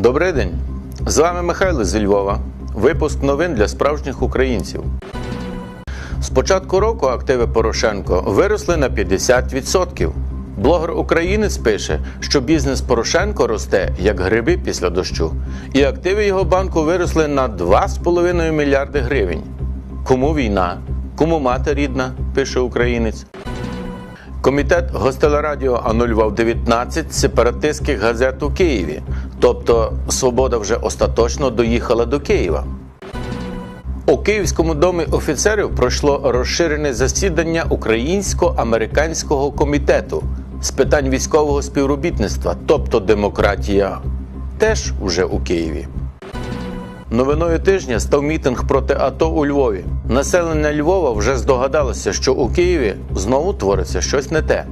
Добрий день! З вами Михайло зі Львова. Випуск новин для справжніх українців. З початку року активи Порошенко виросли на 50%. Блогер українець пише, що бізнес Порошенко росте як гриби після дощу, і активи його банку виросли на 2,5 мільярди гривень. Кому війна? Кому мати рідна? пише українець. Комітет гостелерадіо анулював 19 сепаратистських газет у Києві. Тобто Свобода вже остаточно доїхала до Києва. У Київському домі офіцерів пройшло розширене засідання Українсько-американського комітету з питань військового співробітництва, тобто демократія, теж уже у Києві. Новиною тижня став мітинг проти АТО у Львові. Населення Львова вже здогадалося, що у Києві знову твориться щось не те.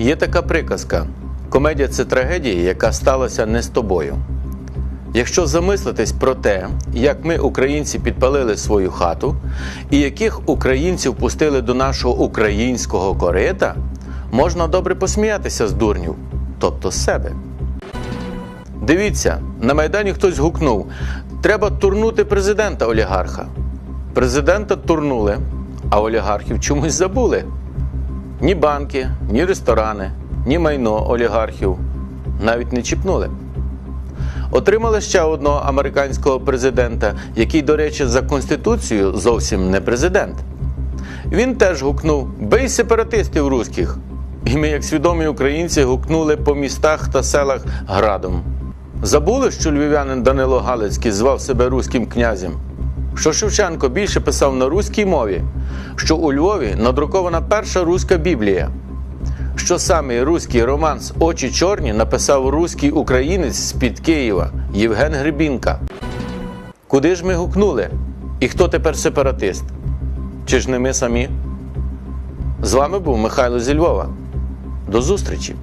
Є така приказка: комедія це трагедія, яка сталася не з тобою. Якщо замислитись про те, як ми, українці, підпалили свою хату, і яких українців пустили до нашого українського корита, можна добре посміятися з дурнів, тобто з себе. Дивіться, на Майдані хтось гукнув: треба турнути президента олігарха. Президента турнули, а олігархів чомусь забули. Ні банки, ні ресторани, ні майно олігархів навіть не чіпнули. Отримали ще одного американського президента, який, до речі, за конституцією зовсім не президент. Він теж гукнув Бий сепаратистів руських. І ми, як свідомі українці, гукнули по містах та селах градом. Забули, що львів'янин Данило Галицький звав себе руським князем? Що Шевченко більше писав на руській мові, що у Львові надрукована перша руська Біблія, що саме руський романс Очі чорні написав руський українець з-під Києва Євген Гребінка. Куди ж ми гукнули? І хто тепер сепаратист? Чи ж не ми самі? З вами був Михайло зі Львова. До зустрічі!